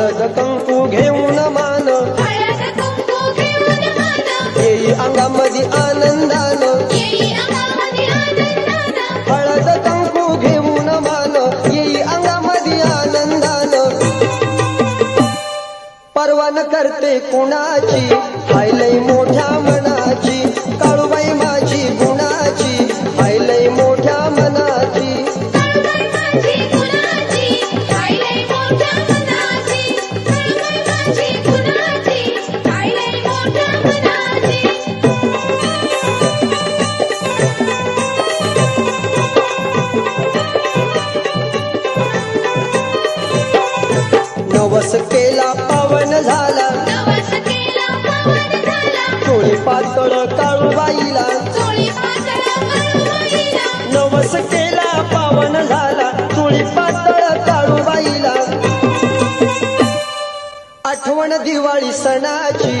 हळद कंकू घेऊन मान. येई अंगामध्ये आनंदान. येई अंगामध्ये आनंदानं. हळद कंकू घेऊन मान. येई अंगामध्ये आनंदान. परवान करते कुणाची. हायलय नवस केला पावन झाला. नवस केला पावन झाला. चोळी पातळ काळूबाईला. पातळ कळवईला नवस केला पावन झाला. चोळी पातळ काळूबाईला. आठवण दिवाळी सणाची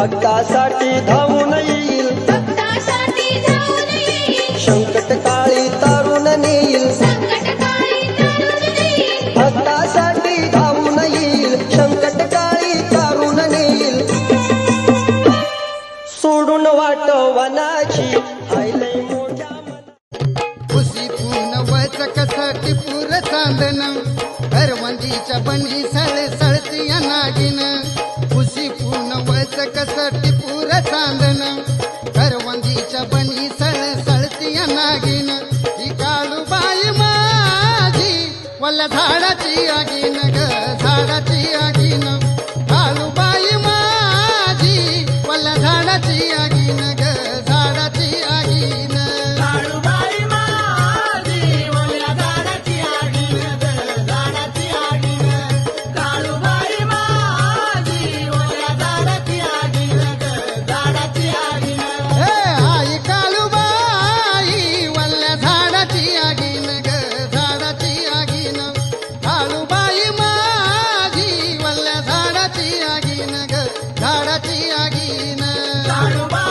भक्तासाठी धावून येईल. संकट काळी तारून नेईल. भक्तासाठी धावून येईल. संकट काळी तारून नेईल. सोडून वाट वनाची. खुशी पून वचकसाठी पूर चांदन करवंदीच्या बनी वचकसाठी पूर चांदन करवंदीच्या बनी सळ सळती नागिन. ही काळू बाई माझी वल्ल झाडाची आगीन. आगीन.